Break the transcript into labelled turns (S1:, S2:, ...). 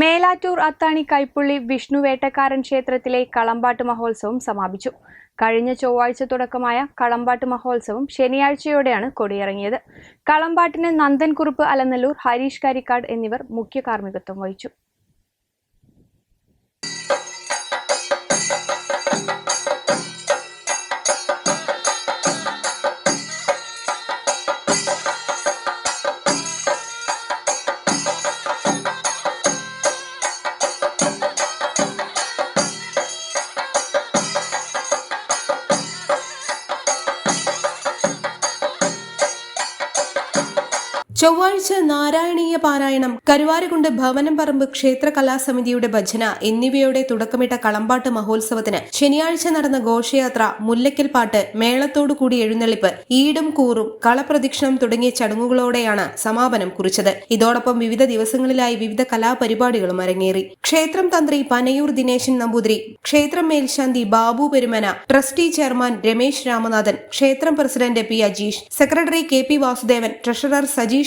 S1: Melattur Athani Kaippulli Vishnuvettakkaran ക്ഷേത്രത്തിലെ കളമ്പാട്ട് മഹോത്സവം സമാപിച്ചു. കഴിഞ്ഞ ചൊവ്വാഴ്ച തുടക്കമായ കളമ്പാട്ട് മഹോത്സവം ശനിയാഴ്ചയോടെയാണ് കൊടിയിറങ്ങിയത്. കളമ്പാട്ടിന് നന്ദൻകുറുപ്പ് അലനല്ലൂർ ഹരീഷ് കരിക്കാട് എന്നിവർ മുഖ്യ കാർമ്മികത്വം വഹിച്ചു.
S2: ചൊവ്വാഴ്ച നാരായണീയ പാരായണം കരുവാരകുണ്ട് ഭവനം പറമ്പ് ക്ഷേത്ര കലാസമിതിയുടെ ഭജന എന്നിവയോടെ തുടക്കമിട്ട കളമ്പാട്ട് മഹോത്സവത്തിന് ശനിയാഴ്ച നടന്ന ഘോഷയാത്ര മുല്ലയ്ക്കൽ പാട്ട് മേളത്തോടു കൂടി എഴുന്നള്ളിപ്പ് ഈടും കൂറും കളപ്രദക്ഷിണം തുടങ്ങിയ ചടങ്ങുകളോടെയാണ് സമാപനം കുറിച്ചത്. ഇതോടൊപ്പം വിവിധ ദിവസങ്ങളിലായി വിവിധ കലാപരിപാടികളും അരങ്ങേറി. ക്ഷേത്രം തന്ത്രി പനയൂർ ദിനേശൻ നമ്പൂതിരി ക്ഷേത്രം മേൽശാന്തി ബാബു പെരുമന ട്രസ്റ്റി ചെയർമാൻ രമേശ് രാമനാഥൻ ക്ഷേത്രം president P Ajeesh secretary K P Vasudevan treasurer Sajeesh